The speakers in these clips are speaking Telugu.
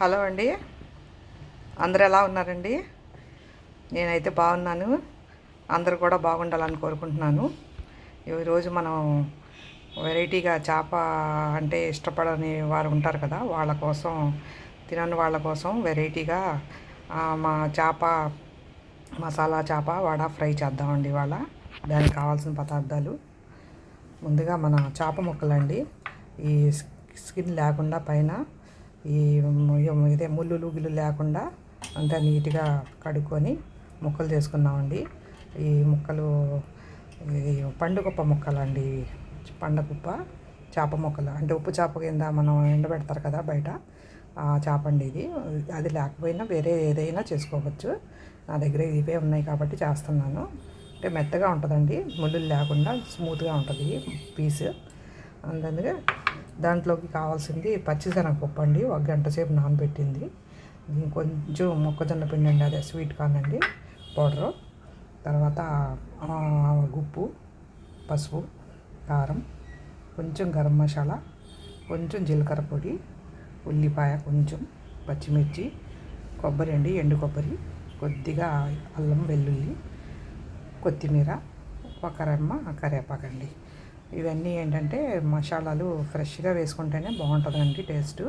హలో అండి. అందరు ఎలా ఉన్నారండి? నేనైతే బాగున్నాను. అందరూ కూడా బాగుండాలని కోరుకుంటున్నాను. ఈరోజు మనం వెరైటీగా చేప అంటే ఇష్టపడని వారు ఉంటారు కదా వాళ్ళ కోసం తినని వాళ్ళ కోసం వెరైటీగా మా చేప మసాలా చేప వడ ఫ్రై చేద్దామండి ఇవాళ. దానికి కావాల్సిన పదార్థాలు. ముందుగా మన చేప ముక్కలండి. ఈ స్కిన్ లేకుండా పైన ఈ ఇదే ముళ్ళులు గిల్లు లేకుండా అంతా నీట్గా కడుక్కొని ముక్కలు చేసుకున్నామండి. ఈ ముక్కలు ఇది పండుగప్ప ముక్కలండి. పండగప్ప చేప ముక్కలు. అంటే ఉప్పు చేప కింద మనం ఎండబెడతారు కదా బయట ఆ చేప అండి ఇది. అది లేకపోయినా వేరే ఏదైనా చేసుకోవచ్చు. నా దగ్గర ఇవే ఉన్నాయి కాబట్టి చేస్తున్నాను. అంటే మెత్తగా ఉంటుందండి. ముళ్ళు లేకుండా స్మూత్గా ఉంటుంది పీస్. అందుకే దాంట్లోకి కావాల్సింది పచ్చిశనగపప్పు అండి ఒక గంట సేపు నానబెట్టింది. కొంచెం మొక్కజొన్న పిండి అండి అదే స్వీట్ కార్న్ అండి పౌడరు. తర్వాత ఉప్పు పసుపు కారం కొంచెం గరం మసాలా కొంచెం జీలకర్ర పొడి ఉల్లిపాయ కొంచెం పచ్చిమిర్చి కొబ్బరి అండి ఎండు కొబ్బరి కొద్దిగా అల్లం వెల్లుల్లి కొత్తిమీర ఒక రెమ్మ కరివేపాకండి. ఇవన్నీ ఏంటంటే మసాలాలు ఫ్రెష్గా వేసుకుంటేనే బాగుంటుందండి టేస్ట్.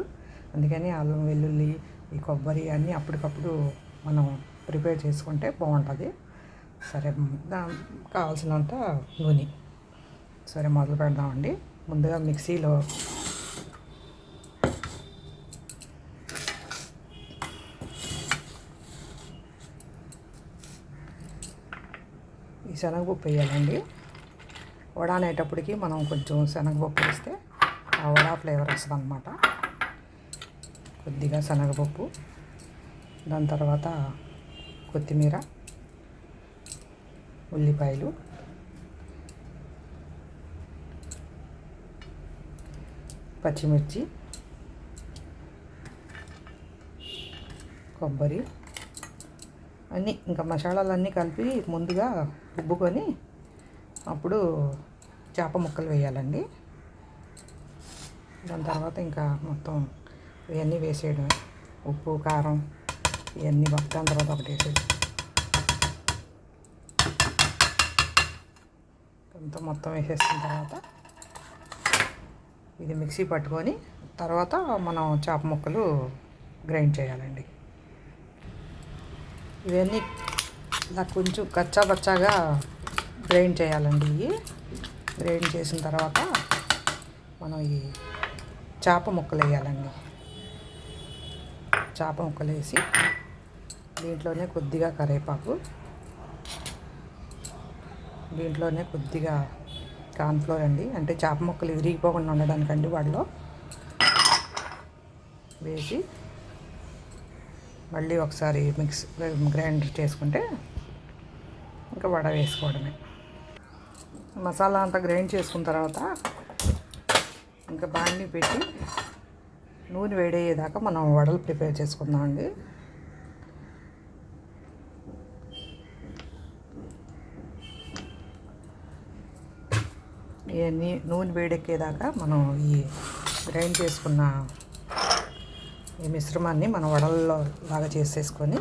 అందుకని అల్లం వెల్లుల్లి ఈ కొబ్బరి అన్నీ అప్పటికప్పుడు మనం ప్రిపేర్ చేసుకుంటే బాగుంటుంది. సరే దా కావాల్సినంత నూనె. సరే మొదలు పెడదామండి. ముందుగా మిక్సీలో ఈ శనగపప్పు వేయాలండి. వడ అనేటప్పటికి మనం కొంచెం శనగపప్పు వేస్తే ఆ వడ ఫ్లేవర్ వస్తుంది అనమాట కొద్దిగా శనగపప్పు దాని తర్వాత కొత్తిమీర ఉల్లిపాయలు పచ్చిమిర్చి కొబ్బరి అన్నీ ఇంకా మసాలాలన్నీ కలిపి ముందుగా ఉబ్బుకొని అప్పుడు చేప ముక్కలు వేయాలండి. దాని తర్వాత ఇంకా మొత్తం ఇవన్నీ వేసేయడమే. ఉప్పు కారం ఇవన్నీ మొత్తం తర్వాత ఒకటి వేసేది అంతా మొత్తం వేసేసిన తర్వాత ఇది మిక్సీ పట్టుకొని తర్వాత మనం చేప ముక్కలు గ్రైండ్ చేయాలండి. ఇవన్నీ ఇలా కొంచెం కచ్చా పచ్చాగా గ్రైండ్ చేయాలండి ఇవి. గ్రైండ్ చేసిన తర్వాత మనం ఈ చేప ముక్కలు వేయాలండి. చేప ముక్కలు వేసి దీంట్లోనే కొద్దిగా కరివేపాకు దీంట్లోనే కొద్దిగా కార్న్ఫ్లోర్ అండి. అంటే చేప ముక్కలు విరిగిపోకుండా ఉండడానికండి వాటిలో. వేసి మళ్ళీ ఒకసారి మిక్స్ గ్రైండ్ చేసుకుంటే ఇంకా వడ వేసుకోవడమే. మసాలా అంతా గ్రైండ్ చేసుకున్న తర్వాత ఇంకా బాండి పెట్టి నూనె వేడయ్యేదాకా మనం వడలు ప్రిపేర్ చేసుకుందామండి ఇవన్నీ నూనె వేడెక్కేదాకా మనం ఈ గ్రైండ్ చేసుకున్న ఈ మిశ్రమాన్ని మనం వడల్లో లాగా చేసేసుకొని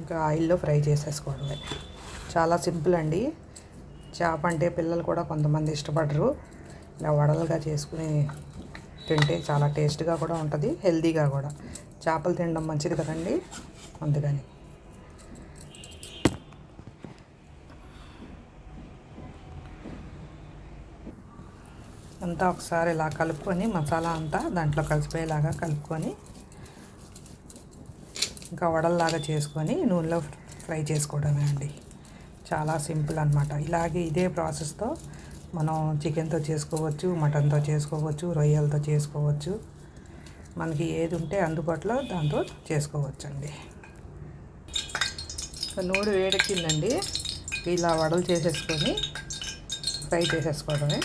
ఇంకా ఆయిల్లో ఫ్రై చేసేసుకోవడమే. చాలా సింపుల్ అండి. చేప అంటే పిల్లలు కూడా కొంతమంది ఇష్టపడరు. ఇలా వడలుగా చేసుకుని తింటే చాలా టేస్ట్గా కూడా ఉంటుంది హెల్తీగా కూడా. చేపలు తినడం మంచిది కదండి అందుకని. అంతా ఒకసారి ఇలా కలుపుకొని మసాలా అంతా దాంట్లో కలిసిపోయేలాగా కలుపుకొని ఇంకా వడల్లాగా చేసుకొని నూనెలో ఫ్రై చేసుకోవడమే అండి. చాలా సింపుల్ అనమాట ఇలాగే ఇదే ప్రాసెస్తో మనం చికెన్తో చేసుకోవచ్చు మటన్తో చేసుకోవచ్చు రొయ్యలతో చేసుకోవచ్చు. మనకి ఏది ఉంటే అందుబాటులో దాంతో చేసుకోవచ్చు అండి నూనె వేడెక్కిందండి. ఇలా వడలు చేసేసుకొని ఫ్రై చేసేసుకోవడమే.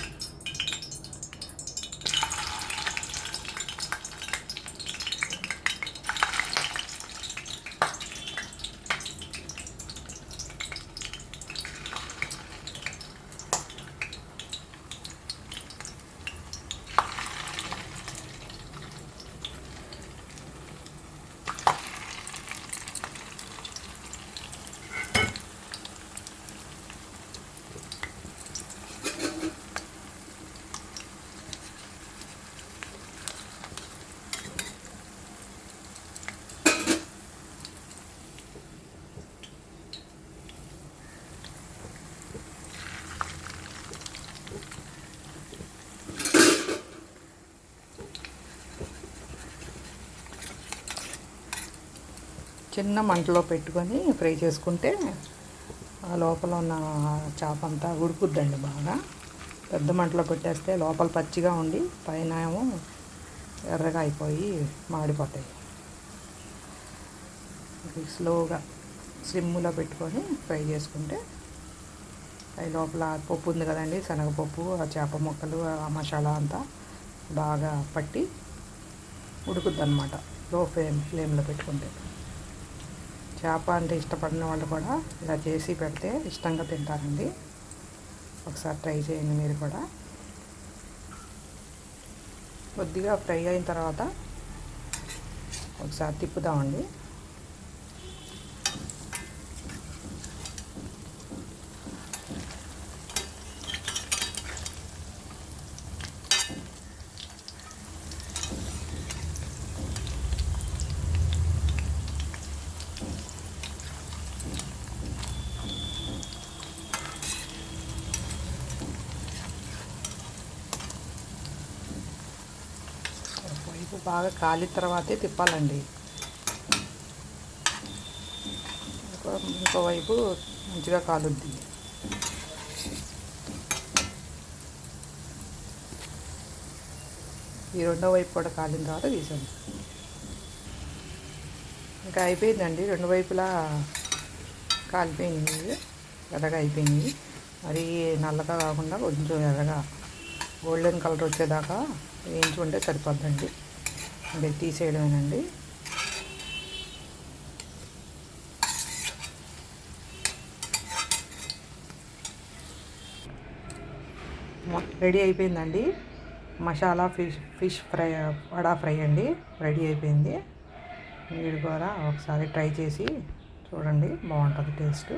చిన్న మంటలో పెట్టుకొని ఫ్రై చేసుకుంటే ఆ లోపల ఉన్న చేప అంతా ఉడుకుద్దండి బాగా. పెద్ద మంటలో పెట్టేస్తే లోపల పచ్చిగా ఉండి పైన ఏమో ఎర్రగా అయిపోయి మాడిపోతాయి. స్లోగా సిమ్లో పెట్టుకొని ఫ్రై చేసుకుంటే అవి లోపల పప్పు ఉంది కదండి శనగపప్పు ఆ చేప ముక్కలు ఆ మసాలా అంతా బాగా పట్టి ఉడుకుద్ది అనమాట లో ఫ్లేమ్ ఫ్లేమ్లో పెట్టుకుంటే. చేప అంటే ఇష్టపడిన వాళ్ళు కూడా ఇలా చేసి పెడితే ఇష్టంగా తింటారండి. ఒకసారి ట్రై చేయండి మీరు కూడా. కొద్దిగా ఫ్రై అయిన తర్వాత ఒకసారి తిప్పుదామండి వైపు బాగా కాలిన తర్వాతే తిప్పాలండి. ఇంకోవైపు మంచిగా కాలుద్ది. ఈ రెండో వైపు కూడా కాలిన తర్వాత తీసాను ఇంకా అయిపోయిందండి. రెండు వైపులా కాలిపోయింది ఎర్రగా అయిపోయింది మరి నల్లగా కాకుండా కొంచెం ఎర్రగా గోల్డెన్ కలర్ వచ్చేదాకా వేయించుకుంటే సరిపోద్దండి. అంటే తీసేయడమేనండి. రెడీ అయిపోయిందండి. Masala fish fish fry vada fry అండి. రెడీ అయిపోయింది. మీరు కూడా ఒకసారి ట్రై చేసి చూడండి బాగుంటుంది టేస్ట్.